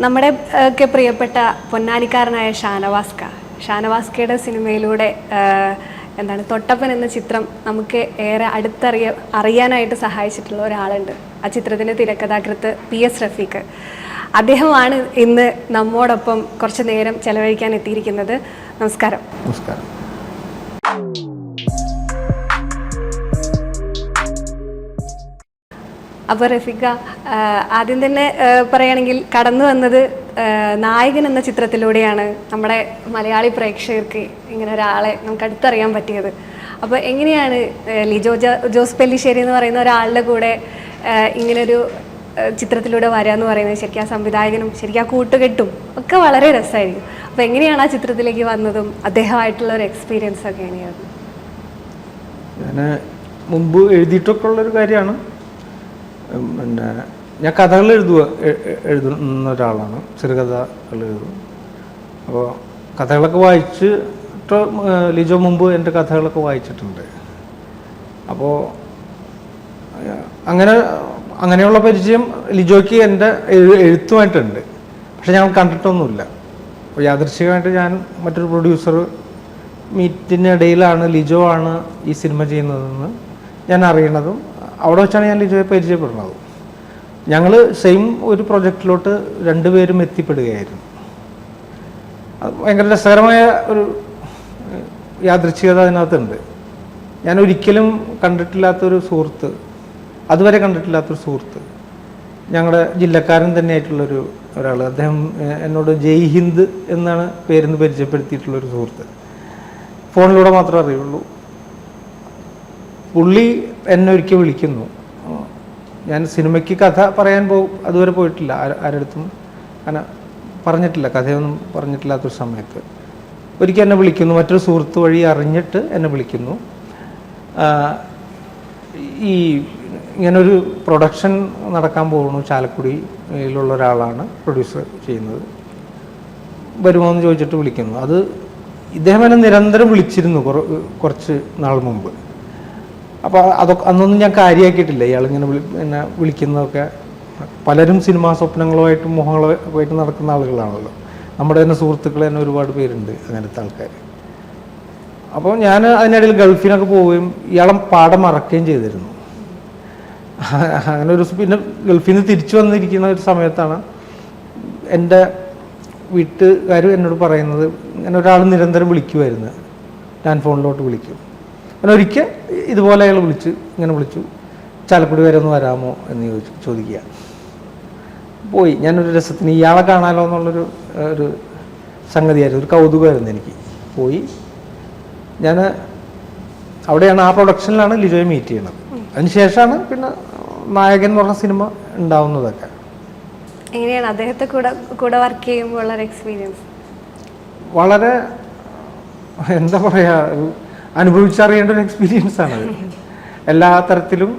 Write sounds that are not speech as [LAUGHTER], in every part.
നമ്മുടെ ഒക്കെ പ്രിയപ്പെട്ട പൊന്നാനിക്കാരനായ ഷാനവാസ്ക. ഷാനവാസ്കയുടെ സിനിമയിലൂടെ എന്താണ് തൊട്ടപ്പൻ എന്ന ചിത്രം നമുക്ക് ഏറെ അടുത്തറിയ അറിയാനായിട്ട് സഹായിച്ചിട്ടുള്ള ഒരാളുണ്ട്. ആ ചിത്രത്തിന്റെ തിരക്കഥാകൃത്ത് പി എസ് റഫീഖ്. അദ്ദേഹമാണ് ഇന്ന് നമ്മോടൊപ്പം കുറച്ച് നേരം ചെലവഴിക്കാൻ എത്തിയിരിക്കുന്നത്. നമസ്കാരം. നമസ്കാരം. അപ്പോൾ റഫീഖ ആദ്യം തന്നെ പറയുകയാണെങ്കിൽ കടന്നു വന്നത് നായകൻ എന്ന ചിത്രത്തിലൂടെയാണ് നമ്മുടെ മലയാളി പ്രേക്ഷകർക്ക് ഇങ്ങനെ ഒരാളെ നമുക്ക് അടുത്തറിയാൻ പറ്റിയത്. അപ്പോൾ എങ്ങനെയാണ് ലിജോ ജോസ് പെല്ലിശ്ശേരി എന്ന് പറയുന്ന ഒരാളുടെ കൂടെ ഇങ്ങനൊരു ചിത്രത്തിലൂടെ വരിക എന്ന് പറയുന്നത്? ശരിക്കും ആ സംവിധായകനും ശരിക്കും ആ കൂട്ടുകെട്ടും ഒക്കെ വളരെ രസമായിരിക്കും. അപ്പോൾ എങ്ങനെയാണ് ആ ചിത്രത്തിലേക്ക് വന്നതും അദ്ദേഹമായിട്ടുള്ള ഒരു എക്സ്പീരിയൻസ് ഒക്കെ എങ്ങനെയായിരുന്നു? ഞാൻ മുമ്പ് എഴുതിയിട്ടൊക്കെ ഉള്ളൊരു കാര്യമാണ്. പിന്നെ ഞാൻ കഥകൾ എഴുതുക എഴുതുന്ന ഒരാളാണ് ചെറുകഥകൾ എഴുതും. അപ്പോൾ കഥകളൊക്കെ വായിച്ചിട്ട് ലിജോ മുമ്പ് എന്റെ കഥകളൊക്കെ വായിച്ചിട്ടുണ്ട്. അപ്പോൾ അങ്ങനെ അങ്ങനെയുള്ള പരിചയം ലിജോയ്ക്ക് എന്റെ എഴുത്തുമായിട്ടുണ്ട്. പക്ഷെ ഞങ്ങൾ കണ്ടിട്ടൊന്നുമില്ല. അപ്പോൾ യാദൃശ്ചികമായിട്ട് ഞാൻ മറ്റൊരു പ്രൊഡ്യൂസർ മീറ്റിനിടയിലാണ് ലിജോ ആണ് ഈ സിനിമ ചെയ്യുന്നതെന്ന് ഞാൻ അറിയണതും അവിടെ വെച്ചാണ് ഞാൻ ലിജോയെ പരിചയപ്പെടുന്നത്. ഞങ്ങൾ സെയിം ഒരു പ്രൊജക്റ്റിലോട്ട് രണ്ടുപേരും എത്തിപ്പെടുകയായിരുന്നു. അത് ഭയങ്കര രസകരമായ ഒരു യാദൃച്ഛികത അതിനകത്തുണ്ട്. ഞാൻ ഒരിക്കലും കണ്ടിട്ടില്ലാത്തൊരു സുഹൃത്ത് അതുവരെ കണ്ടിട്ടില്ലാത്തൊരു സുഹൃത്ത് ഞങ്ങളുടെ ജില്ലക്കാരൻ തന്നെയായിട്ടുള്ളൊരു ഒരാൾ അദ്ദേഹം എന്നോട് ജയ് ഹിന്ദ് എന്നാണ് പേരെന്ന് പരിചയപ്പെടുത്തിയിട്ടുള്ളൊരു സുഹൃത്ത്. ഫോണിലൂടെ മാത്രമേ അറിയുള്ളൂ. പുള്ളി എന്നെ ഒരിക്കൽ വിളിക്കുന്നു. ഞാൻ സിനിമയ്ക്ക് കഥ പറയാൻ പോകും അതുവരെ പോയിട്ടില്ല. ആര- ആരടുത്തും അങ്ങനെ പറഞ്ഞിട്ടില്ല. കഥയൊന്നും പറഞ്ഞിട്ടില്ലാത്തൊരു സമയത്ത്. ഒരിക്കൽ എന്നെ വിളിക്കുന്നു. മറ്റൊരു സുഹൃത്ത് വഴി അറിഞ്ഞിട്ട് എന്നെ വിളിക്കുന്നു. ഈ ഇങ്ങനൊരു പ്രൊഡക്ഷൻ നടക്കാൻ പോകുന്നു. ചാലക്കുടിയിലുള്ള ഒരാളാണ് പ്രൊഡ്യൂസർ ചെയ്യുന്നത്. വരുമോ എന്ന് ചോദിച്ചിട്ട് വിളിക്കുന്നു. അത് ഇദ്ദേഹം എന്നെ നിരന്തരം വിളിച്ചിരുന്നു. കുറച്ച് നാൾ മുമ്പ്. അപ്പോൾ അതൊക്കെ അന്നൊന്നും ഞാൻ കാര്യമാക്കിയിട്ടില്ല ഇയാളിങ്ങനെ വിളി എന്നെ വിളിക്കുന്നതൊക്കെ പലരും സിനിമാ സ്വപ്നങ്ങളുമായിട്ടും മോഹങ്ങളുമായിട്ട് നടക്കുന്ന ആളുകളാണല്ലോ. നമ്മുടെ തന്നെ സുഹൃത്തുക്കൾ തന്നെ ഒരുപാട് പേരുണ്ട് അങ്ങനത്തെ ആൾക്കാർ അപ്പോൾ ഞാൻ അതിനിടയിൽ ഗൾഫിനൊക്കെ പോവുകയും ഇയാളെ പാടം മറക്കുകയും ചെയ്തിരുന്നു. [LAUGHS] അങ്ങനെ ഒരു പിന്നെ ഗൾഫിൽ നിന്ന് തിരിച്ചു വന്നിരിക്കുന്ന ഒരു സമയത്താണ് എന്റെ വീട്ടുകാർ എന്നോട് പറയുന്നത് ഇങ്ങനെ ഒരാൾ നിരന്തരം വിളിക്കുമായിരുന്നു ഞാൻ ഫോണിലോട്ട് വിളിക്കും. അങ്ങനെ ഒരിക്കൽ ഇതുപോലെ അയാൾ വിളിച്ച് ഇങ്ങനെ വിളിച്ചു ചാലക്കുടി വരെ ഒന്ന് വരാമോ എന്ന് ചോദിച്ചു ചോദിക്കുക. പോയി. ഞാനൊരു രസത്തിന് ഇയാളെ കാണാലോ എന്നുള്ളൊരു ഒരു സംഗതിയായിരുന്നു. ഒരു കൗതുകമായിരുന്നു എനിക്ക്. പോയി. ഞാൻ അവിടെയാണ് ആ പ്രൊഡക്ഷനിലാണ് ലിജോയെ മീറ്റ് ചെയ്യണത് അതിനുശേഷമാണ് പിന്നെ നായകൻ എന്ന് പറഞ്ഞ സിനിമ ഉണ്ടാവുന്നതൊക്കെ. എങ്ങനെയാണ് അദ്ദേഹത്തെ കൂടെ കൂടെ വർക്ക് ചെയ്യുമ്പോൾ എക്സ്പീരിയൻസ് വളരെ എന്താ പറയുക അനുഭവിച്ചറിയേണ്ട ഒരു എക്സ്പീരിയൻസ് ആണ് എല്ലാ തരത്തിലും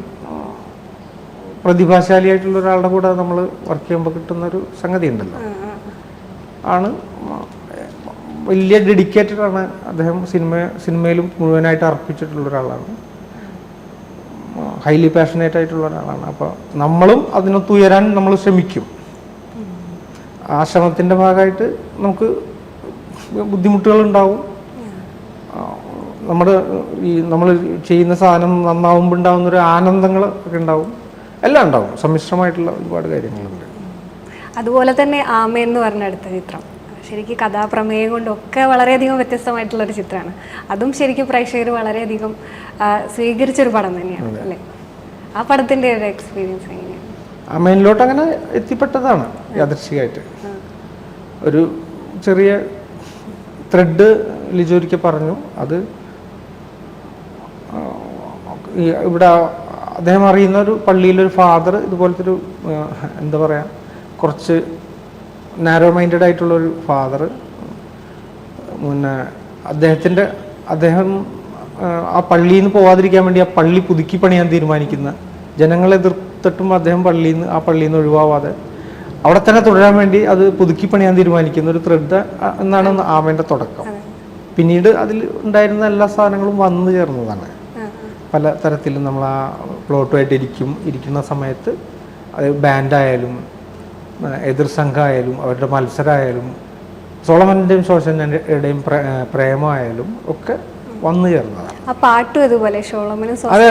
പ്രതിഭാശാലിയായിട്ടുള്ള ഒരാളുടെ കൂടെ നമ്മൾ വർക്ക് ചെയ്യുമ്പോൾ കിട്ടുന്ന ഒരു സംഗതി ഉണ്ടല്ലോ. ആണ് വലിയ ഡെഡിക്കേറ്റഡ് ആണ് അദ്ദേഹം സിനിമ സിനിമയിലും മുഴുവനായിട്ട് അർപ്പിച്ചിട്ടുള്ള ഒരാളാണ്. ഹൈലി പാഷനേറ്റ് ആയിട്ടുള്ള ഒരാളാണ്. അപ്പോൾ നമ്മളും അതിനൊത്ത് ഉയരാൻ നമ്മൾ ശ്രമിക്കും. ആ ശ്രമത്തിന്റെ ഭാഗമായിട്ട് നമുക്ക് ബുദ്ധിമുട്ടുകൾ ഉണ്ടാവും നമ്മുടെ ഈ നമ്മൾ ചെയ്യുന്ന സാധനം നന്നാവുമ്പോൾ ഉണ്ടാവുന്ന ഒരു ആനന്ദങ്ങൾ ഒക്കെ ഉണ്ടാവും. എല്ലാം ഉണ്ടാവും. സമ്മിശ്രമായിട്ടുള്ള ഒരുപാട് കാര്യങ്ങളുണ്ട്. അതുപോലെ തന്നെ ആമ എന്ന് പറഞ്ഞ അടുത്ത ചിത്രം. ശരിക്കും കഥാപ്രമേയം കൊണ്ടൊക്കെ വളരെയധികം വ്യത്യസ്തമായിട്ടുള്ള ഒരു ചിത്രമാണ്. അതും ശരിക്കും പ്രേക്ഷകർ വളരെയധികം സ്വീകരിച്ച സ്വീകരിച്ചൊരു പടം തന്നെയാണ് അല്ലേ? ആ പടത്തിന്റെ ഒരു എക്സ്പീരിയൻസ് എങ്ങനെയാണ്? ആ അങ്ങനെ എത്തിപ്പെട്ടതാണ് യാദൃശികമായിട്ട് ഒരു ചെറിയ ത്രെഡ് ലിജോരിക്ക പറഞ്ഞു. അത് ഈ ഇവിടെ അദ്ദേഹം അറിയുന്ന ഒരു പള്ളിയിലൊരു ഫാദർ ഇതുപോലത്തെ ഒരു എന്താ പറയുക കുറച്ച് നാരോ മൈൻഡഡ് ആയിട്ടുള്ള ഒരു ഫാദർ പിന്നെ അദ്ദേഹത്തിന്റെ അദ്ദേഹം ആ, ആ പള്ളിയിൽ നിന്ന് പോവാതിരിക്കാൻ വേണ്ടി ആ പള്ളി പുതുക്കി പണിയാൻ തീരുമാനിക്കുന്ന ജനങ്ങളെ എതിർത്തിട്ടും അദ്ദേഹം പള്ളിയിൽ നിന്ന് ആ പള്ളിയിൽ നിന്ന് ഒഴിവാവാതെ അവിടെ തന്നെ തുടരാൻ വേണ്ടി അത് പുതുക്കി പണിയാൻ തീരുമാനിക്കുന്ന ഒരു ത്രെഡ് എന്നാണ് ആമേന്റെ തുടക്കം. പിന്നീട് അതിൽ ഉണ്ടായിരുന്ന എല്ലാ സാധനങ്ങളും വന്നു ചേർന്നതാണ്. പല തരത്തിലും നമ്മൾ ആ പ്ലോട്ടുമായിട്ട് ഇരിക്കും ഇരിക്കുന്ന സമയത്ത് അത് ബാൻഡായാലും എതിർ സംഘമായാലും അവരുടെ മത്സരമായാലും സോളമന്റെയും ശോശനയുടെയും പ്രേമമായാലും ഒക്കെ വന്നു ചേർന്നതാണ്. പാട്ടും അതുപോലെ അതെ,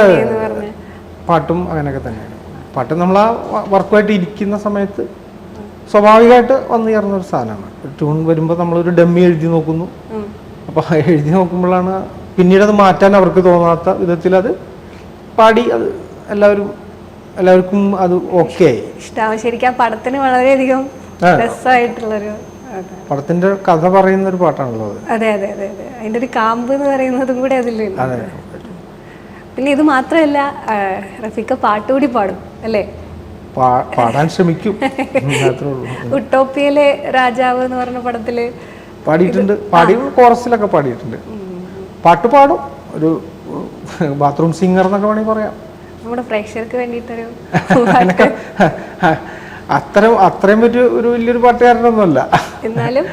അതെ, പാട്ടും അങ്ങനെയൊക്കെ തന്നെയാണ്. പാട്ട് നമ്മൾ ആ വർക്കുമായിട്ട് ഇരിക്കുന്ന സമയത്ത് സ്വാഭാവികമായിട്ട് വന്നു ചേർന്ന ഒരു സാധനമാണ് ട്യൂൺ വരുമ്പോൾ നമ്മളൊരു ഡമ്മി എഴുതി നോക്കുന്നു. അപ്പോൾ എഴുതി നോക്കുമ്പോഴാണ് പിന്നീട് അത് മാറ്റാൻ അവർക്ക് തോന്നാത്ത വിധത്തിൽ അത് പാടി അത് എല്ലാവരും എല്ലാവർക്കും അത് ഓക്കെ ആയി. ശരിക്കും ആ പടത്തിന് വളരെയധികം. രസമായിട്ടുള്ളൊരു പടത്തിന്റെ കഥ പറയുന്ന ഒരു പാട്ടാണല്ലോ അതെ. അതെ അതെ അതെ അതിന്റെ ഒരു കാമ്പ് എന്ന് പറയുന്നതും കൂടെ അതിൽ അതെ. പിന്നെ ഇത് മാത്രമല്ല റഫീഖ പാട്ടുകൂടി പാടും അല്ലേ? പാടാൻ ശ്രമിക്കും. [LAUGHS] ഉട്ടോപ്പിയിലെ ഉട്ടോപ്പിയയിലെ രാജാവ് എന്ന് പറഞ്ഞ പടത്തിൽ പാടിയിട്ടുണ്ട്. പാടി കോറസിലൊക്കെ പാടിയിട്ടുണ്ട്. പാട്ട് പാടും. ഒരു ബാത്റൂം സിംഗർ എന്നൊക്കെ വേണമെങ്കിൽ പറയാം. നമ്മുടെ പ്രേക്ഷകർക്ക് വേണ്ടിയിട്ടൊരു എനിക്ക് അത്രയും അത്രയും ഒരു ഒരു വലിയൊരു പാട്ടുകാരനൊന്നുമല്ല. എന്നാലും.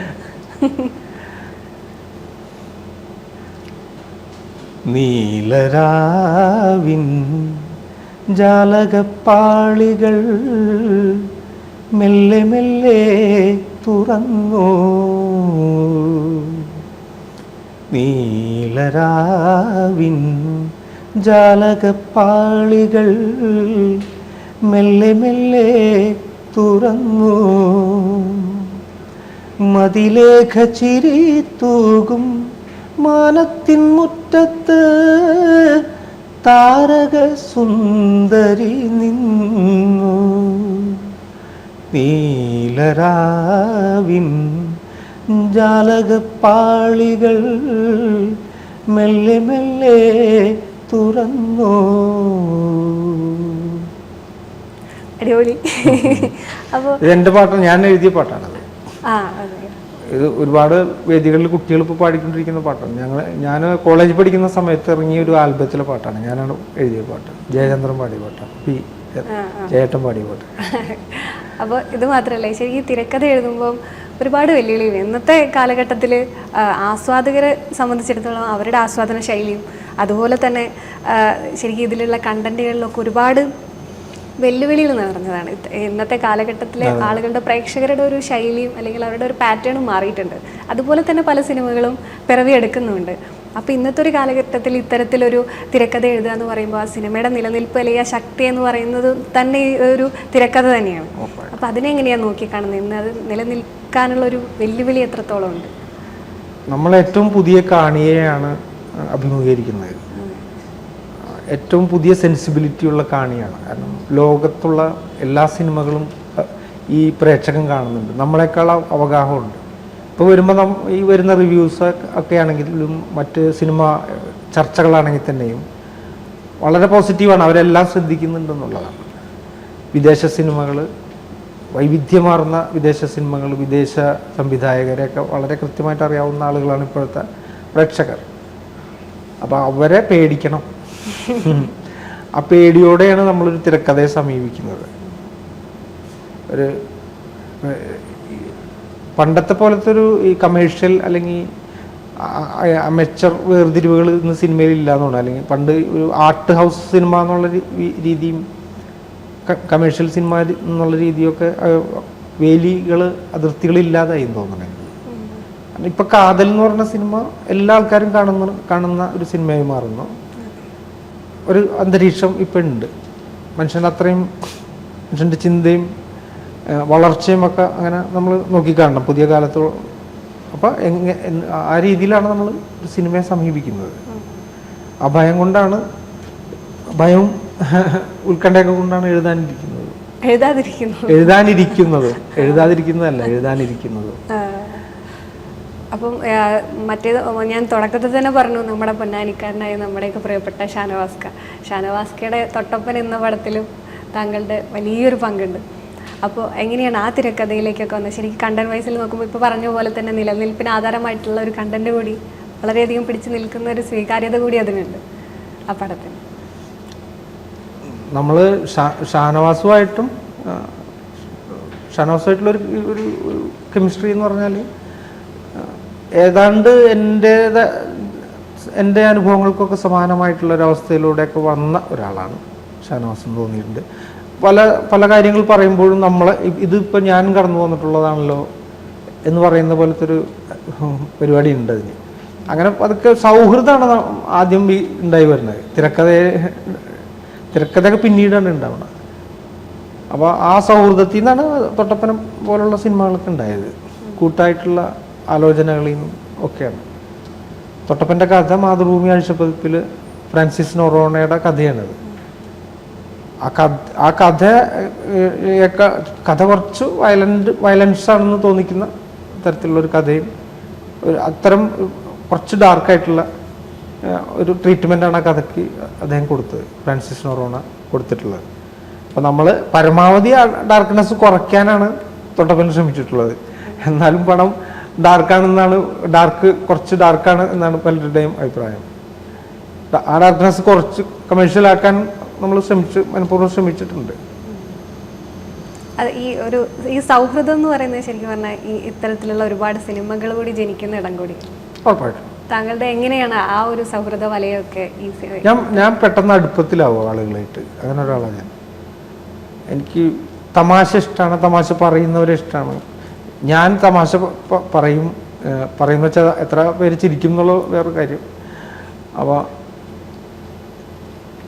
നീലരാവിൻ ജാലകപ്പാളികൾ മെല്ലെ മെല്ലെ തുറന്നു. നീലരാവിൻ ജാലകപ്പാളികൾ മെല്ലെ മെല്ലെ തുറന്നു. മതിലേഖ ചിരി തൂകും മാനത്തിൻ മുറ്റത്ത് താരക സുന്ദരി നിന്നു. നീലരാവിൻ ജാലകപ്പാളികൾ മെല്ലെ മെല്ലെ തുറന്നു. അടിപൊളി. അപ്പോൾ പാട്ടാണ് ഞാൻ എഴുതിയ പാട്ടാണ് ആ അതെ. ഇത് ഒരുപാട് വേദികളിൽ കുട്ടികൾ ഇപ്പോൾ പാടിക്കൊണ്ടിരിക്കുന്ന പാട്ടാണ്. ഞങ്ങൾ ഞാൻ കോളേജ് പഠിക്കുന്ന സമയത്ത് ഇറങ്ങിയ ഒരു ആൽബത്തിലെ പാട്ടാണ്. ഞാനാണ് എഴുതിയ പാട്ട്. ജയചന്ദ്രൻ പാടിയ പാട്ടാണ്. പി. ജയേട്ടൻ പാടിയ പാട്ട്. അപ്പോൾ ഇത് മാത്രമല്ല ശരിക്കും തിരക്കഥ എഴുതുമ്പം ഒരുപാട് വെല്ലുവിളികൾ ഇന്നത്തെ കാലഘട്ടത്തിൽ ആസ്വാദകരെ സംബന്ധിച്ചിടത്തോളം അവരുടെ ആസ്വാദന ശൈലിയും അതുപോലെ തന്നെ ശരിക്കും ഇതിലുള്ള കണ്ടന്റുകളിലൊക്കെ ഒരുപാട് വെല്ലുവിളികൾ നിറഞ്ഞതാണ്. ഇന്നത്തെ കാലഘട്ടത്തിലെ ആളുകളുടെ പ്രേക്ഷകരുടെ ഒരു ശൈലിയും അല്ലെങ്കിൽ അവരുടെ ഒരു പാറ്റേണും മാറിയിട്ടുണ്ട്. അതുപോലെ തന്നെ പല സിനിമകളും പിറവിയെടുക്കുന്നുണ്ട് അപ്പോൾ ഇന്നത്തെ ഒരു കാലഘട്ടത്തിൽ ഇത്തരത്തിലൊരു തിരക്കഥ എഴുതുക എന്ന് പറയുമ്പോൾ ആ സിനിമയുടെ നിലനിൽപ്പ് അല്ലെങ്കിൽ ആ ശക്തി എന്ന് പറയുന്നത് തന്നെ ഒരു തിരക്കഥ തന്നെയാണ്. അപ്പോൾ അതിനെങ്ങനെയാണ് നോക്കിക്കാണുന്നത്? ഇന്ന് അത് നിലനിൽക്കാനുള്ള ഒരു വെല്ലുവിളി എത്രത്തോളം ഉണ്ട്? നമ്മൾ ഏറ്റവും പുതിയ കാണിയെയാണ് അഭിമുഖീകരിക്കുന്നത്. ഏറ്റവും പുതിയ സെൻസിബിലിറ്റിയുള്ള കാണിയാണ്. കാരണം ലോകത്തുള്ള എല്ലാ സിനിമകളും ഈ പ്രേക്ഷകൻ കാണുന്നുണ്ട്. നമ്മളെക്കാൾ അവഗാഹമുണ്ട്. ഇപ്പോൾ വരുമ്പോൾ ഈ വരുന്ന റിവ്യൂസ് ഒക്കെ ആണെങ്കിലും മറ്റ് സിനിമ ചർച്ചകളാണെങ്കിൽ തന്നെയും വളരെ പോസിറ്റീവാണ്. അവരെല്ലാം ശ്രദ്ധിക്കുന്നുണ്ടെന്നുള്ളതാണ്. വിദേശ സിനിമകൾ വൈവിധ്യമാർന്ന വിദേശ സിനിമകൾ വിദേശ സംവിധായകരെയൊക്കെ വളരെ കൃത്യമായിട്ട് അറിയാവുന്ന ആളുകളാണ് ഇപ്പോഴത്തെ പ്രേക്ഷകർ. അപ്പോൾ അവരെ പേടിക്കണം. ആ പേടിയോടെയാണ് നമ്മളൊരു തിരക്കഥയെ സമീപിക്കുന്നത്. ഒരു പണ്ടത്തെ പോലത്തെ ഒരു ഈ കമേഴ്ഷ്യൽ അല്ലെങ്കിൽ അമേച്ചർ വേർതിരിവുകൾ ഇന്ന് സിനിമയിൽ ഇല്ല ഇല്ലാന്നുണ്ട് അല്ലെങ്കിൽ പണ്ട് ഒരു ആർട്ട് ഹൗസ് സിനിമ എന്നുള്ള രീതിയും കമേഴ്ഷ്യൽ സിനിമ എന്നുള്ള രീതിയൊക്കെ വേലികൾ അതിർത്തികളില്ലാതായി തോന്നണേ. ഇപ്പൊ കാതൽ എന്ന് പറഞ്ഞ സിനിമ എല്ലാ ആൾക്കാരും കാണുന്ന കാണുന്ന ഒരു സിനിമയായി മാറുന്നു. ഒരു അന്തരീക്ഷം ഇപ്പം ഉണ്ട്. മനുഷ്യന്റെ അത്രയും മനുഷ്യന്റെ ചിന്തയും വളർച്ചയും ഒക്കെ അങ്ങനെ നമ്മൾ നോക്കിക്കാണണം പുതിയ കാലത്തോ. അപ്പം എങ്ങ ആ രീതിയിലാണ് നമ്മൾ സിനിമയെ സമീപിക്കുന്നത്. ആ ഭയം കൊണ്ടാണ് ഭയവും [LAUGHS] ഉത്കണ്ഠയൊക്കെ കൊണ്ടാണ് എഴുതാനിരിക്കുന്നത്. എഴുതാതിരിക്കുന്നത്. എഴുതാനിരിക്കുന്നത്. [LAUGHS] എഴുതാതിരിക്കുന്നതല്ല എഴുതാനിരിക്കുന്നത്. അപ്പം മറ്റേത് ഞാൻ തുടക്കത്തിൽ തന്നെ പറഞ്ഞു നമ്മുടെ പൊന്നാനിക്കാരനായ നമ്മുടെയൊക്കെ പ്രിയപ്പെട്ട ഷാനവാസ്ക. ഷാനവാസ്കയുടെ തൊട്ടപ്പൻ എന്ന പടത്തിലും താങ്കളുടെ വലിയൊരു പങ്കുണ്ട്. അപ്പോൾ എങ്ങനെയാണ് ആ തിരക്കഥയിലേക്കൊക്കെ വന്നത്? ശരിക്കും കണ്ടന്റ് വൈസിൽ നോക്കുമ്പോൾ ഇപ്പോൾ പറഞ്ഞ പോലെ തന്നെ നിലനിൽപ്പിന് ആധാരമായിട്ടുള്ള ഒരു കണ്ടന്റ് കൂടി വളരെയധികം പിടിച്ചു നിൽക്കുന്ന ഒരു സ്വീകാര്യത കൂടി അതിനുണ്ട് ആ പടത്തിന്. നമ്മൾ ഷാനവാസുമായിട്ടും ഷാനവാസുമായിട്ടുള്ള ഒരു ഒരു കെമിസ്ട്രി എന്ന് പറഞ്ഞാൽ ഏതാണ്ട് എന്റെ എന്റെ അനുഭവങ്ങൾക്കൊക്കെ സമാനമായിട്ടുള്ള ഒരവസ്ഥയിലൂടെയൊക്കെ വന്ന ഒരാളാണ് ഷാനവാസ് എന്ന് തോന്നിയിട്ടുണ്ട്. പല പല കാര്യങ്ങൾ പറയുമ്പോഴും നമ്മൾ ഇതിപ്പോൾ ഞാൻ കടന്നു വന്നിട്ടുള്ളതാണല്ലോ എന്ന് പറയുന്ന പോലത്തെ ഒരു പരിപാടി ഉണ്ട് അതിന്. അങ്ങനെ അതൊക്കെ സൗഹൃദമാണ് ആദ്യം ഉണ്ടായി വരുന്നത്. തിരക്കഥ തിരക്കഥയൊക്കെ പിന്നീടാണ് ഉണ്ടാവുന്നത് അപ്പോൾ ആ സൗഹൃദത്തിൽ നിന്നാണ് തൊട്ടപ്പനം പോലുള്ള സിനിമകളൊക്കെ ഉണ്ടായത്. കൂട്ടായിട്ടുള്ള ആലോചനകളിൽ നിന്നും ഒക്കെയാണ്. തൊട്ടപ്പന്റെ കഥ മാതൃഭൂമി ആഴ്ചപ്പതിപ്പിൽ ഫ്രാൻസിസ് നൊറോണയുടെ കഥയാണത്. ആ കഥ ആ കഥ കഥ കുറച്ച് വയലന്റ് വയലൻസ് ആണെന്ന് തോന്നിക്കുന്ന തരത്തിലുള്ള ഒരു കഥയും അത്തരം കുറച്ച് ഡാർക്കായിട്ടുള്ള ഒരു ട്രീറ്റ്മെന്റാണ് ആ കഥയ്ക്ക് അദ്ദേഹം കൊടുത്തത്. ഫ്രാൻസിസ് നൊറോണ കൊടുത്തിട്ടുള്ളത്. അപ്പോൾ നമ്മൾ പരമാവധി ആ ഡാർക്ക്നെസ് കുറയ്ക്കാനാണ് തൊട്ടപ്പൻ ശ്രമിച്ചിട്ടുള്ളത്. എന്നാലും പണം ഡാർക്കാണെന്നാണ് ഡാർക്ക് കുറച്ച് ഡാർക്കാണ് എന്നാണ് പലരുടെയും അഭിപ്രായം. ആ ഡാർക്ക്നെസ് കുറച്ച് കമേഴ്ഷ്യലാക്കാൻ നമ്മൾ ശ്രമിച്ച് മനഃപൂർവം ശ്രമിച്ചിട്ടുണ്ട്. അത് ഈ ഒരു ഈ സൗഹൃദം എന്ന് പറയുന്നത് ശരിക്കും പറഞ്ഞാൽ ഈ ഇത്തരത്തിലുള്ള ഒരുപാട് സിനിമകൾ കൂടി ജനിക്കുന്ന ഇടം കൂടി. ഉറപ്പായിട്ടും. താങ്കളുടെ എങ്ങനെയാണ് ആ ഒരു സൗഹൃദ വലയൊക്കെ ഈസി ഞാൻ ഞാൻ പെട്ടെന്ന് അടുപ്പത്തിലാവും ആളുകളായിട്ട്. അങ്ങനെ ഒരാളാണ് ഞാൻ. എനിക്ക് തമാശ ഇഷ്ടമാണ് തമാശ പറയുന്നവരെ ഇഷ്ടമാണ് ഞാൻ തമാശ പറയും പറയുന്ന വെച്ചാൽ എത്ര പേര് ചിരിക്കും എന്നുള്ള വേറൊരു കാര്യം. അപ്പോൾ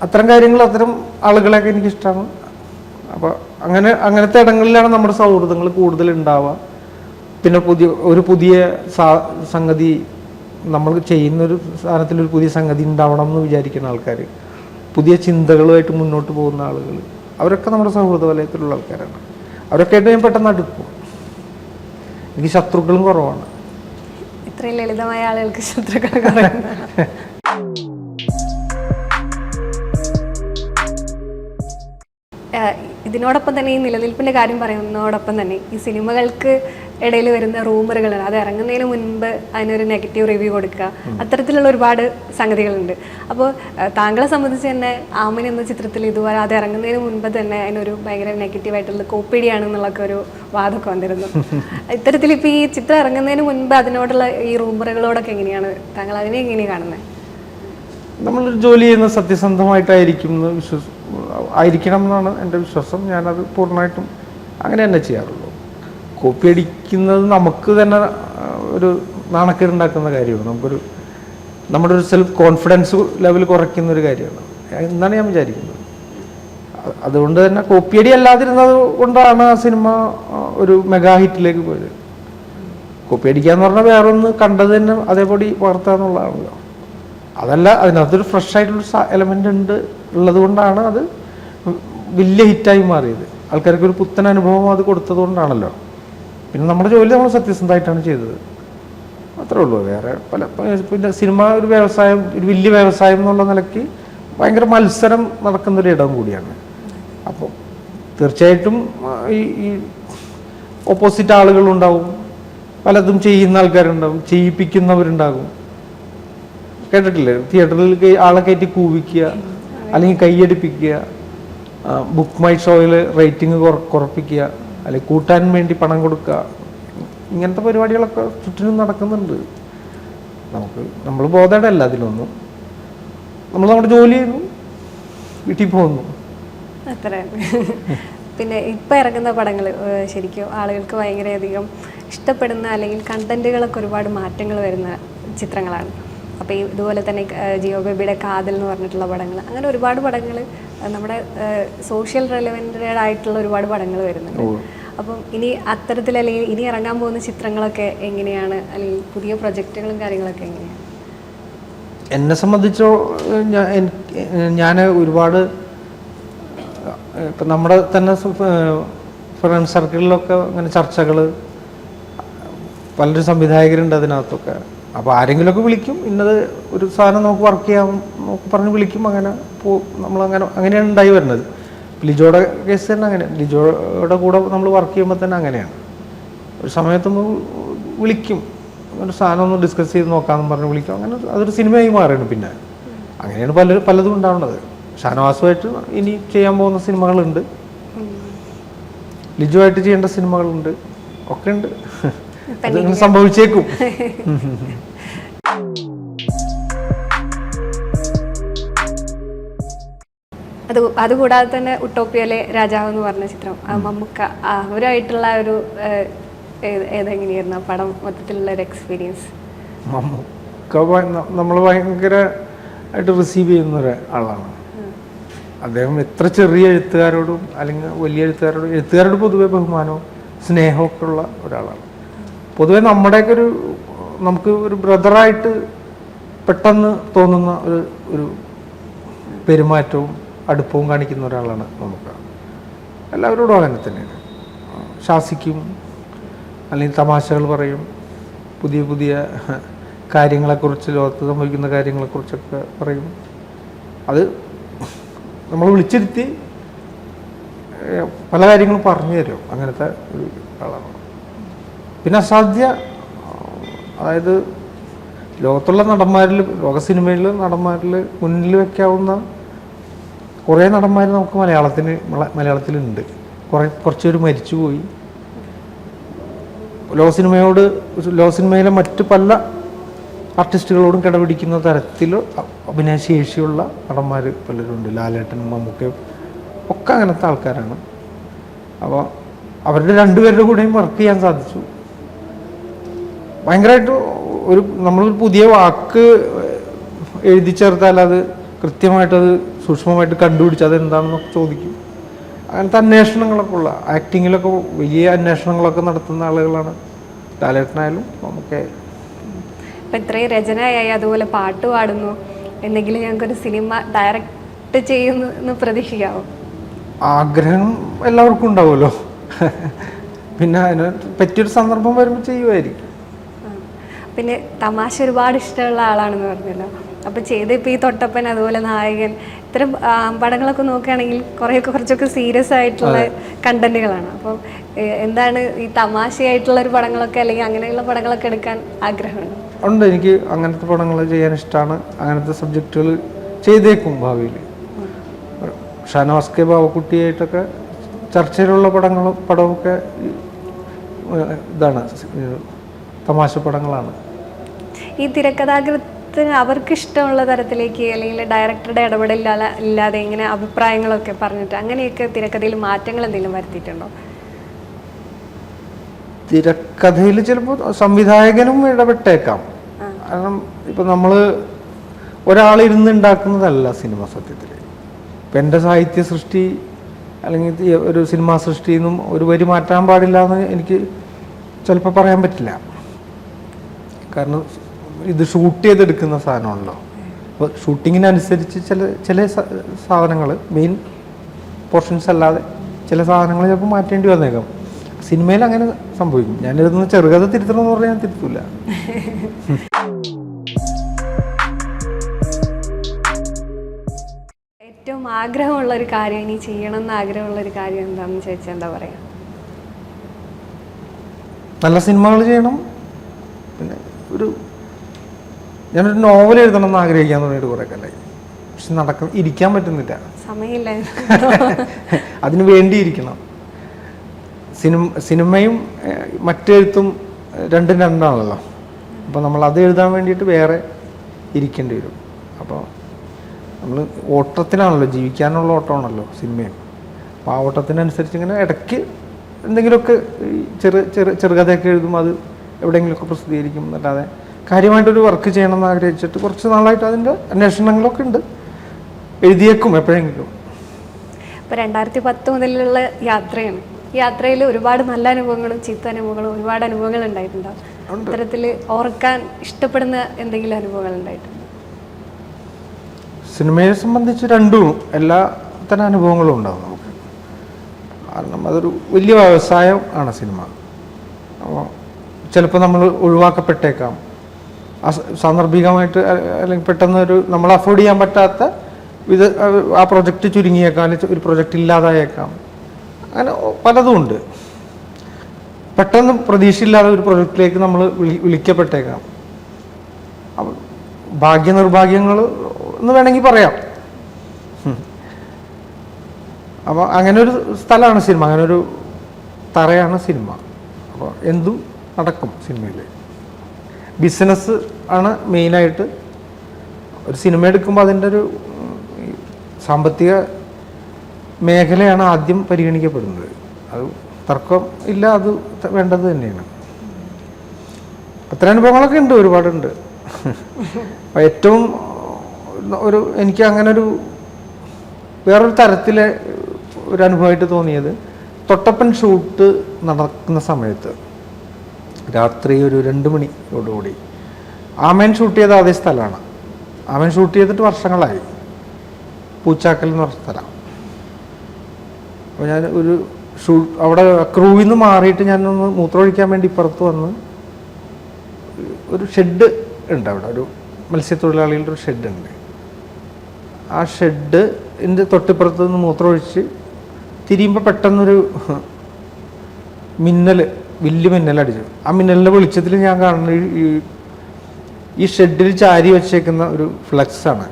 അത്തരം കാര്യങ്ങൾ അത്തരം ആളുകളെയൊക്കെ എനിക്കിഷ്ടമാണ് അപ്പോൾ അങ്ങനെ അങ്ങനത്തെ ഇടങ്ങളിലാണ് നമ്മുടെ സൗഹൃദങ്ങൾ കൂടുതൽ ഉണ്ടാവുക പിന്നെ പുതിയ ഒരു പുതിയ സംഗതി നമ്മൾ ചെയ്യുന്നൊരു ഒരു പുതിയ സംഗതി ഉണ്ടാവണം എന്ന് വിചാരിക്കുന്ന ആൾക്കാർ പുതിയ ചിന്തകളുമായിട്ട് മുന്നോട്ട് പോകുന്ന ആളുകൾ അവരൊക്കെ നമ്മുടെ സൗഹൃദ വലയത്തിലുള്ള ആൾക്കാരാണ്. അവരൊക്കെ ആയിട്ട് ഞാൻ പെട്ടെന്ന് അടുക്കും. എനിക്ക് ശത്രുക്കളും കുറവാണ്. ഇത്രയും ലളിതമായ ആളുകൾക്ക് ശത്രുക്കൾ [LAUGHS] ഇതിനോടൊപ്പം തന്നെ ഈ നിലനിൽപ്പിന്റെ കാര്യം പറയുന്നതോടൊപ്പം തന്നെ ഈ സിനിമകൾക്ക് ഇടയിൽ വരുന്ന റൂമറുകൾ അത് ഇറങ്ങുന്നതിന് മുൻപ് അതിനൊരു നെഗറ്റീവ് റിവ്യൂ കൊടുക്കുക. അത്തരത്തിലുള്ള ഒരുപാട് സംഗതികളുണ്ട്. അപ്പോൾ താങ്കളെ സംബന്ധിച്ച് തന്നെ ആമൻ എന്ന ചിത്രത്തിൽ ഇതുപോലെ അത് ഇറങ്ങുന്നതിന് മുൻപ് തന്നെ അതിനൊരു ഭയങ്കര നെഗറ്റീവായിട്ടുള്ള കോപ്പിടിയാണെന്നുള്ളൊക്കെ ഒരു വാദമൊക്കെ വന്നിരുന്നു. [LAUGHS] ഇത്തരത്തിൽ ഇപ്പോൾ ഈ ചിത്രം ഇറങ്ങുന്നതിന് മുൻപ് അതിനോടുള്ള ഈ റൂമറുകളോടൊക്കെ എങ്ങനെയാണ്? താങ്കൾ അതിനെ എങ്ങനെയാണ് കാണുന്നത്? നമ്മൾ ജോലി ചെയ്യുന്ന സത്യസന്ധമായിട്ടായിരിക്കും എന്ന് വിശ്വസ ആയിരിക്കണം എന്നാണ് എന്റെ വിശ്വാസം. ഞാനത് പൂർണമായിട്ടും അങ്ങനെ തന്നെ ചെയ്യാറുള്ളൂ. കോപ്പി അടിക്കുന്നത് നമുക്ക് തന്നെ ഒരു നാണക്കേടുണ്ടാക്കുന്ന കാര്യമാണ്. നമുക്കൊരു നമ്മുടെ ഒരു സെൽഫ് കോൺഫിഡൻസ് ലെവൽ കുറയ്ക്കുന്ന ഒരു കാര്യമാണ്. എന്നാണ് ഞാൻ വിചാരിക്കുന്നത്. അതുകൊണ്ട് തന്നെ കോപ്പിയടി അല്ലാതിരുന്നത് കൊണ്ടാണ് ആ സിനിമ ഒരു മെഗാ ഹിറ്റിലേക്ക് പോയത്. കോപ്പി എന്ന് പറഞ്ഞാൽ വേറൊന്ന് കണ്ടത് തന്നെ അതേപടി പകർത്തുക എന്നുള്ളതാണല്ലോ. അതല്ല അതിനകത്തൊരു ഫ്രഷ് ആയിട്ടുള്ള എലമെന്റ് ഉണ്ട് ഉള്ളത് കൊണ്ടാണ് അത് വലിയ ഹിറ്റായി മാറിയത്. ആൾക്കാർക്ക് ഒരു പുത്തൻ അനുഭവം അത് കൊടുത്തത് കൊണ്ടാണല്ലോ. പിന്നെ നമ്മുടെ ജോലി നമ്മൾ സത്യസന്ധമായിട്ടാണ് ചെയ്തത്. അത്രേ ഉള്ളൂ. വേറെ പല പിന്നെ സിനിമ ഒരു വ്യവസായം ഒരു വലിയ വ്യവസായം എന്നുള്ള നിലയ്ക്ക് ഭയങ്കര മത്സരം നടക്കുന്നൊരു ഇടം കൂടിയാണ്. അപ്പോൾ തീർച്ചയായിട്ടും ഈ ഈ ഓപ്പോസിറ്റ് ആളുകളുണ്ടാവും. പലതും ചെയ്യുന്ന ആൾക്കാരുണ്ടാവും. ചെയ്യിപ്പിക്കുന്നവരുണ്ടാകും. കേട്ടിട്ടില്ലേ? തിയേറ്ററിൽ ആളെ കയറ്റി കൂവിക്കുക അല്ലെങ്കിൽ കൈയടിപ്പിക്കുക ബുക്ക് മൈ ഷോയിൽ റേറ്റിംഗ് കുറപ്പിക്കുക. അല്ലെങ്കിൽ കൂട്ടാൻ വേണ്ടി പണം കൊടുക്കുക. ഇങ്ങനത്തെ പരിപാടികളൊക്കെ ചുറ്റിനും നടക്കുന്നുണ്ട്. നമുക്ക് നമ്മൾ ബോധേടല്ല അതിലൊന്നും. നമ്മൾ നമ്മുടെ ജോലി ചെയ്യുന്നു വീട്ടിൽ പോകുന്നു. പിന്നെ ഇപ്പം ഇറങ്ങുന്ന പടങ്ങൾ ശരിക്കും ആളുകൾക്ക് ഭയങ്കരയധികം ഇഷ്ടപ്പെടുന്ന അല്ലെങ്കിൽ കണ്ടന്റുകളൊക്കെ ഒരുപാട് മാറ്റങ്ങൾ വരുന്ന ചിത്രങ്ങളാണ്. അപ്പോൾ ഇതുപോലെ തന്നെ ജിയോ ബേബിയുടെ കാതൽ എന്ന് പറഞ്ഞിട്ടുള്ള പടങ്ങൾ അങ്ങനെ ഒരുപാട് പടങ്ങൾ നമ്മുടെ സോഷ്യൽ റെലവെന്റഡ് ആയിട്ടുള്ള ഒരുപാട് പടങ്ങൾ വരുന്നുണ്ട്. അപ്പം ഇനി അത്തരത്തിൽ അല്ലെങ്കിൽ ഇനി ഇറങ്ങാൻ പോകുന്ന ചിത്രങ്ങളൊക്കെ എങ്ങനെയാണ്? അല്ലെങ്കിൽ പുതിയ പ്രൊജക്റ്റുകളും കാര്യങ്ങളൊക്കെ എങ്ങനെയാണ്? എന്നെ സംബന്ധിച്ചോ ഞാൻ ഒരുപാട് ഇപ്പം നമ്മുടെ തന്നെ ഫ്രണ്ട് സർക്കിളിലൊക്കെ അങ്ങനെ ചർച്ചകൾ പലരും സംവിധായകരുണ്ട് അതിനകത്തൊക്കെ. അപ്പോൾ ആരെങ്കിലുമൊക്കെ വിളിക്കും. ഇന്നത് ഒരു സാധനം നമുക്ക് വർക്ക് ചെയ്യാം നമുക്ക് പറഞ്ഞ് വിളിക്കും. അങ്ങനെ പോ നമ്മളങ്ങനെ അങ്ങനെയാണ് ഉണ്ടായി വരുന്നത്. ലിജോയുടെ കേസ് തന്നെ അങ്ങനെ. ലിജോയുടെ കൂടെ നമ്മൾ വർക്ക് ചെയ്യുമ്പോൾ തന്നെ അങ്ങനെയാണ്. ഒരു സമയത്തൊന്ന് വിളിക്കും. ഒരു സാധനം ഒന്ന് ഡിസ്കസ് ചെയ്ത് നോക്കാമെന്ന് പറഞ്ഞ് വിളിക്കും. അങ്ങനെ അതൊരു സിനിമയായി മാറിയാണ് പിന്നെ. അങ്ങനെയാണ് പല പലതും ഉണ്ടാവുന്നത്. ഷാനവാസുമായിട്ട് ഇനി ചെയ്യാൻ പോകുന്ന സിനിമകളുണ്ട്. ലിജുവായിട്ട് ചെയ്യേണ്ട സിനിമകളുണ്ട്. ഒക്കെ ഉണ്ട് അതങ്ങനെ സംഭവിച്ചേക്കും. അത് അതുകൂടാതെ തന്നെ ഉട്ടോപ്പിയയിലെ രാജാവ് എന്ന് പറഞ്ഞ ചിത്രം മമ്മൂക്ക അവരായിട്ടുള്ള ഒരു ഏതെങ്ങനെയായിരുന്നു ആ പടം മൊത്തത്തിലുള്ള ഒരു എക്സ്പീരിയൻസ് മമ്മൂക്ക നമ്മൾ ഭയങ്കര ആയിട്ട് റിസീവ് ചെയ്യുന്ന ഒരാളാണ്. അദ്ദേഹം എത്ര ചെറിയ എഴുത്തുകാരോടും അല്ലെങ്കിൽ വലിയ എഴുത്തുകാരോടും എഴുത്തുകാരോട് പൊതുവെ ബഹുമാനവും സ്നേഹമൊക്കെ ഉള്ള ഒരാളാണ്. പൊതുവെ നമ്മുടെയൊക്കെ ഒരു നമുക്ക് ഒരു ബ്രദറായിട്ട് പെട്ടെന്ന് തോന്നുന്ന ഒരു ഒരു പെരുമാറ്റവും അടുപ്പവും കാണിക്കുന്ന ഒരാളാണ് നമുക്ക്. എല്ലാവരോടും അങ്ങനെ തന്നെയാണ്. ശാസിക്കും അല്ലെങ്കിൽ തമാശകൾ പറയും പുതിയ പുതിയ കാര്യങ്ങളെക്കുറിച്ച് ലോകത്ത് സംഭവിക്കുന്ന കാര്യങ്ങളെക്കുറിച്ചൊക്കെ പറയും. അത് നമ്മൾ വിളിച്ചിരുത്തി പല കാര്യങ്ങളും പറഞ്ഞു തരും. അങ്ങനത്തെ ഒരു ആളാണ്. പിന്നെ അസാധ്യ അതായത് ലോകത്തുള്ള നടന്മാരിൽ ലോക സിനിമയിൽ നടന്മാരിൽ മുന്നിൽ വെക്കാവുന്ന കുറേ നടന്മാർ നമുക്ക് മലയാളത്തിന് മലയാളത്തിലുണ്ട്. കുറേ കുറച്ചുപേർ മരിച്ചുപോയി. ലോ സിനിമയോട് ലോ സിനിമയിലെ മറ്റു പല ആർട്ടിസ്റ്റുകളോടും കിടപിടിക്കുന്ന തരത്തിൽ അഭിനയ അഭിനയശേഷിയുള്ള നടന്മാർ പലരുണ്ട്. ലാലേട്ടൻ മമ്മൂക്ക ഒക്കെ അങ്ങനത്തെ ആൾക്കാരാണ്. അപ്പോൾ അവരുടെ രണ്ടുപേരുടെ കൂടെയും വർക്ക് ചെയ്യാൻ സാധിച്ചു. ഭയങ്കരമായിട്ട് ഒരു നമ്മളൊരു പുതിയ വാക്ക് എഴുതി ചേർത്താൽ അത് കൃത്യമായിട്ടത് സൂക്ഷ്മമായിട്ട് കണ്ടുപിടിച്ച് അതെന്താണെന്നൊക്കെ ചോദിക്കും. അങ്ങനത്തെ അന്വേഷണങ്ങളൊക്കെ ഉള്ള ആക്ടിങ്ങിലൊക്കെ വലിയ അന്വേഷണങ്ങളൊക്കെ നടത്തുന്ന ആളുകളാണ്. ലാലേട്ടനായാലും നമുക്ക് ഇപ്പം ഇത്രയും രചനയായി അതുപോലെ പാട്ട് പാടുന്നു എന്തെങ്കിലും ഞങ്ങൾക്കൊരു സിനിമ ഡയറക്റ്റ് ചെയ്യുന്നു എന്ന് പ്രതീക്ഷിക്കാവോ? ആഗ്രഹം എല്ലാവർക്കും ഉണ്ടാവുമല്ലോ. പിന്നെ അതിന് പറ്റിയൊരു സന്ദർഭം വരുമ്പോൾ ചെയ്യുമായിരിക്കും പിന്നെ തമാശ ഒരുപാട് ഇഷ്ടമുള്ള ആളാണെന്ന് പറഞ്ഞല്ലോ. അപ്പം ചെയ്ത ഇപ്പോൾ ഈ തൊട്ടപ്പൻ അതുപോലെ നായകൻ ഇത്തരം പടങ്ങളൊക്കെ നോക്കുകയാണെങ്കിൽ കുറേയൊക്കെ കുറച്ചൊക്കെ സീരിയസ് ആയിട്ടുള്ള കണ്ടന്റുകളാണ്. അപ്പോൾ എന്താണ് ഈ തമാശയായിട്ടുള്ള ഒരു പടങ്ങളൊക്കെ അല്ലെങ്കിൽ അങ്ങനെയുള്ള പടങ്ങളൊക്കെ എടുക്കാൻ ആഗ്രഹമുണ്ട്? ഉണ്ട്. എനിക്ക് അങ്ങനത്തെ പടങ്ങൾ ചെയ്യാൻ ഇഷ്ടമാണ് അങ്ങനത്തെ സബ്ജക്റ്റുകൾ ചെയ്തേക്കും ഭാവിയിൽ. ഷാനവാസ് കെ ബാബക്കുട്ടിയായിട്ടൊക്കെ ചർച്ചയിലുള്ള പടങ്ങളും പടമൊക്കെ ഇതാണ് തമാശ പടങ്ങളാണ്. ഈ തിരക്കഥാകൃത്തിന് അവർക്ക് ഇഷ്ടമുള്ള തരത്തിലേക്ക് അല്ലെങ്കിൽ ഡയറക്ടറുടെ ഇടപെടൽ ഇല്ലാതെ ഇങ്ങനെ അഭിപ്രായങ്ങളൊക്കെ പറഞ്ഞിട്ട് അങ്ങനെയൊക്കെ തിരക്കഥയിൽ മാറ്റങ്ങൾ എന്തെങ്കിലും വരുത്തിയിട്ടുണ്ടോ? തിരക്കഥയിൽ ചിലപ്പോൾ സംവിധായകനും ഇടപെട്ടേക്കാം. കാരണം ഇപ്പം നമ്മൾ ഒരാളിരുന്ന് ഉണ്ടാക്കുന്നതല്ല സിനിമ സത്യത്തിൽ ഇപ്പം എന്റെ സാഹിത്യ സൃഷ്ടി അല്ലെങ്കിൽ ഒരു സിനിമാ സൃഷ്ടി നിന്നും ഒരു വരി മാറ്റാൻ പാടില്ല എന്ന് എനിക്ക് ചിലപ്പോൾ പറയാൻ പറ്റില്ല. കാരണം ഇത് ഷൂട്ട് ചെയ്തെടുക്കുന്ന സാധനമാണല്ലോ. അപ്പോൾ ഷൂട്ടിങ്ങിനനുസരിച്ച് ചില ചില സാധനങ്ങൾ മെയിൻ പോർഷൻസ് അല്ലാതെ ചില സാധനങ്ങൾ ചിലപ്പോൾ മാറ്റേണ്ടി വന്നേക്കാം. സിനിമയിൽ അങ്ങനെ സംഭവിക്കും. ഞാൻ എഴുതുന്ന ചെറുകഥ തിരുത്തണം എന്ന് പറഞ്ഞാൽ ഞാൻ തിരുത്തൂല. ഏറ്റവും ആഗ്രഹമുള്ള ഒരു കാര്യം ഇനി ചെയ്യണം എന്ന് ആഗ്രഹമുള്ള ഒരു കാര്യം എന്താണെന്ന് ചോദിച്ചാൽ എന്താ പറയാ? നല്ല സിനിമകൾ ചെയ്യണം. പിന്നെ ഒരു ഞാനൊരു നോവൽ എഴുതണം എന്ന് ആഗ്രഹിക്കാൻ തുടങ്ങിയിട്ട് കുറേ കാലമായി പക്ഷെ നടക്ക ഇരിക്കാൻ പറ്റുന്നില്ല. സമയമില്ല. [LAUGHS] അതിന് വേണ്ടിയിരിക്കണം. സിനിമ സിനിമയും മറ്റെഴുത്തും രണ്ടും രണ്ടാണല്ലോ. അപ്പോൾ നമ്മൾ അത് എഴുതാൻ വേണ്ടിയിട്ട് വേറെ ഇരിക്കേണ്ടി വരും. അപ്പോൾ നമ്മൾ ഓട്ടത്തിനാണല്ലോ ജീവിക്കാനുള്ള ഓട്ടമാണല്ലോ സിനിമയും അപ്പോൾ ആ ഓട്ടത്തിനനുസരിച്ച് ഇങ്ങനെ ഇടയ്ക്ക് എന്തെങ്കിലുമൊക്കെ ചെറു ചെറു ചെറുകഥയൊക്കെ എഴുതും അത് എവിടെയെങ്കിലുമൊക്കെ പ്രസിദ്ധീകരിക്കും. എന്നല്ലാതെ കാര്യമായിട്ടൊരു വർക്ക് ചെയ്യണമെന്ന് ആഗ്രഹിച്ചിട്ട് കുറച്ച് നാളായിട്ട് അതിന്റെ അന്വേഷണങ്ങളൊക്കെ ഉണ്ട്. എഴുതിയേക്കും എപ്പോഴെങ്കിലും. ഇപ്പം രണ്ടായിരത്തി പത്ത് മുതലുള്ള യാത്രയാണ്. യാത്രയിൽ ഒരുപാട് നല്ല അനുഭവങ്ങളും ചീത്ത അനുഭവങ്ങളും ഒരുപാട് അനുഭവങ്ങൾ ഉണ്ടായിട്ടുണ്ടാവും അത്തരത്തിൽ ഓർക്കാൻ ഇഷ്ടപ്പെടുന്ന എന്തെങ്കിലും അനുഭവങ്ങൾ ഉണ്ടായിട്ടുണ്ട്? സിനിമയെ സംബന്ധിച്ച് രണ്ടും എല്ലാ തരം അനുഭവങ്ങളും ഉണ്ടാവും നമുക്ക്. കാരണം അതൊരു വലിയ വ്യവസായം ആണ് സിനിമ. അപ്പോൾ ചിലപ്പോൾ നമ്മൾ ഒഴിവാക്കപ്പെട്ടേക്കാം. സാന്ദർഭികമായിട്ട് അല്ലെങ്കിൽ പെട്ടെന്ന് ഒരു നമ്മൾ അഫോർഡ് ചെയ്യാൻ പറ്റാത്ത ഇത് ആ പ്രൊജക്റ്റ് ചുരുങ്ങിയേക്കാം അല്ലെങ്കിൽ ഒരു പ്രൊജക്റ്റ് ഇല്ലാതായേക്കാം. അങ്ങനെ പലതും ഉണ്ട്. പെട്ടെന്ന് പ്രതീക്ഷയില്ലാതെ ഒരു പ്രൊജക്റ്റിലേക്ക് നമ്മൾ വിളി വിളിക്കപ്പെട്ടേക്കാം. ഭാഗ്യ നിർഭാഗ്യങ്ങൾ എന്ന് വേണമെങ്കിൽ പറയാം. അപ്പോൾ അങ്ങനെ ഒരു സ്ഥലമാണ് സിനിമ അങ്ങനെ ഒരു തറയാണ് സിനിമ. അപ്പോൾ എന്തും നടക്കും സിനിമയിൽ ബിസിനസ് ആണ് മെയിനായിട്ട് ഒരു സിനിമ എടുക്കുമ്പോൾ അതിന്റെ ഒരു സാമ്പത്തിക മേഖലയാണ് ആദ്യം പരിഗണിക്കപ്പെടുന്നത്. അത് തർക്കം ഇല്ല അത് വേണ്ടത് തന്നെയാണ്. അത്ര അനുഭവങ്ങളൊക്കെ ഉണ്ട് ഒരുപാടുണ്ട്. [LAUGHS] ഏറ്റവും ഒരു എനിക്ക് അങ്ങനെ ഒരു വേറൊരു തരത്തിലെ ഒരു അനുഭവമായിട്ട് തോന്നിയത് തൊട്ടപ്പൻ ഷൂട്ട് നടക്കുന്ന സമയത്ത്. രാത്രി ഒരു രണ്ട് മണിയോടുകൂടി ആമേൻ ഷൂട്ട് ചെയ്ത അതേ സ്ഥലമാണ്. ആമേൻ ഷൂട്ട് ചെയ്തിട്ട് വർഷങ്ങളായി. പൂച്ചാക്കൽ എന്ന് പറഞ്ഞ സ്ഥലം. അപ്പോൾ ഞാൻ ഒരു ഷൂ അവിടെ ക്രൂവിൽ നിന്ന് മാറിയിട്ട് ഞാനൊന്ന് മൂത്രമൊഴിക്കാൻ വേണ്ടി ഇപ്പുറത്ത് വന്ന് ഒരു ഷെഡ് ഉണ്ട് അവിടെ. ഒരു മത്സ്യത്തൊഴിലാളികളുടെ ഒരു ഷെഡ് ഉണ്ട്. ആ ഷെഡ് എന്റെ തൊട്ടിപ്പുറത്ത് നിന്ന് മൂത്രമൊഴിച്ച് തിരിയുമ്പോൾ പെട്ടെന്നൊരു മിന്നൽ വലിയ മിന്നലടിച്ചു ആ മിന്നലിന്റെ വെളിച്ചത്തിൽ ഞാൻ കാണുന്ന ഈ- ഈ ഷെഡിൽ ചാരി വെച്ചേക്കുന്ന ഒരു ഫ്ലക്സ് ആണ്.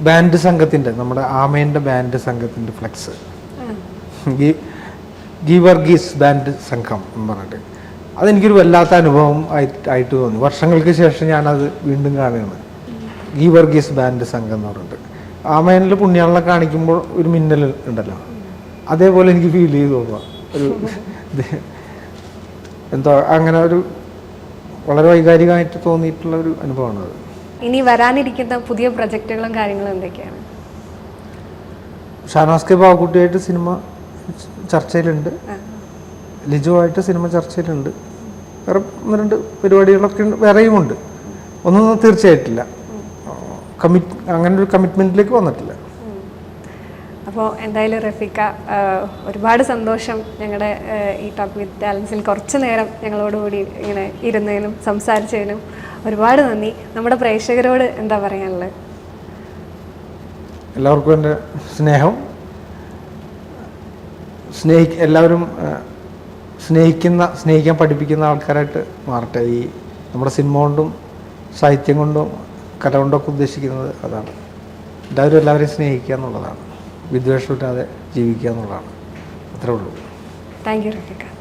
ബാൻഡ് സംഘത്തിന്റെ നമ്മുടെ ആമേന്റെ ബാൻഡ് സംഘത്തിന്റെ ഫ്ലക്സ്. ഗീ വർഗീസ് ബാൻഡ് സംഘം എന്ന് പറഞ്ഞിട്ട്. അതെനിക്കൊരു വല്ലാത്ത അനുഭവം ആയിട്ട് തോന്നി. വർഷങ്ങൾക്ക് ശേഷം ഞാനത് വീണ്ടും കാണുകയാണ്. ഗീ വർഗീസ് ബാൻഡ് സംഘം എന്ന് പറഞ്ഞിട്ട്. ആമേനിൽ പുണ്യാളെ കാണിക്കുമ്പോൾ ഒരു മിന്നൽ ഉണ്ടല്ലോ. അതേപോലെ എനിക്ക് ഫീൽ ചെയ്തു തോന്നുക ഒരു [LAUGHS] എന്തോ അങ്ങനെ ഒരു വളരെ വൈകാരികമായിട്ട് തോന്നിയിട്ടുള്ള ഒരു അനുഭവമാണ് അത്. ഇനി വരാനിരിക്കുന്ന പുതിയ പ്രൊജക്റ്റുകളും കാര്യങ്ങളും എന്തൊക്കെയാണ്? ഷാനോസ് കെ ബാബുക്കുട്ടിയായിട്ട് സിനിമ ചർച്ചയിലുണ്ട്. ലിജുവായിട്ട് സിനിമ ചർച്ചയിലുണ്ട്. വേറെ ഒന്ന് രണ്ട് പരിപാടികളൊക്കെ വേറെയും ഉണ്ട്. ഒന്നും തീർച്ചയായിട്ടില്ല. കമ്മിറ്റ് അങ്ങനെ ഒരു കമ്മിറ്റ്മെന്റിലേക്ക് വന്നിട്ടില്ല അപ്പോൾ എന്തായാലും റഫീക്ക ഒരുപാട് സന്തോഷം ഞങ്ങളുടെ ഈ ടോക്ക് വിത്ത് ടാലൻസിൽ കുറച്ച് നേരം ഞങ്ങളോടുകൂടി ഇങ്ങനെ ഇരുന്നതിനും സംസാരിച്ചതിനും ഒരുപാട് നന്ദി. നമ്മുടെ പ്രേക്ഷകരോട് എന്താ പറയാനുള്ളത്? എല്ലാവർക്കും എന്റെ സ്നേഹം. സ്നേഹി എല്ലാവരും സ്നേഹിക്കുന്ന സ്നേഹിക്കാൻ പഠിപ്പിക്കുന്ന ആൾക്കാരായിട്ട് മാറട്ടെ. ഈ നമ്മുടെ സിനിമ കൊണ്ടും സാഹിത്യം കൊണ്ടും കല കൊണ്ടൊക്കെ ഉദ്ദേശിക്കുന്നത് അതാണ്. എല്ലാവരും എല്ലാവരെയും സ്നേഹിക്കുക എന്നുള്ളതാണ്. വിദ്വേഷമില്ലാതെ ജീവിക്കുക എന്നുള്ളതാണ്. അത്രേ ഉള്ളൂ. Thank you Rafeeq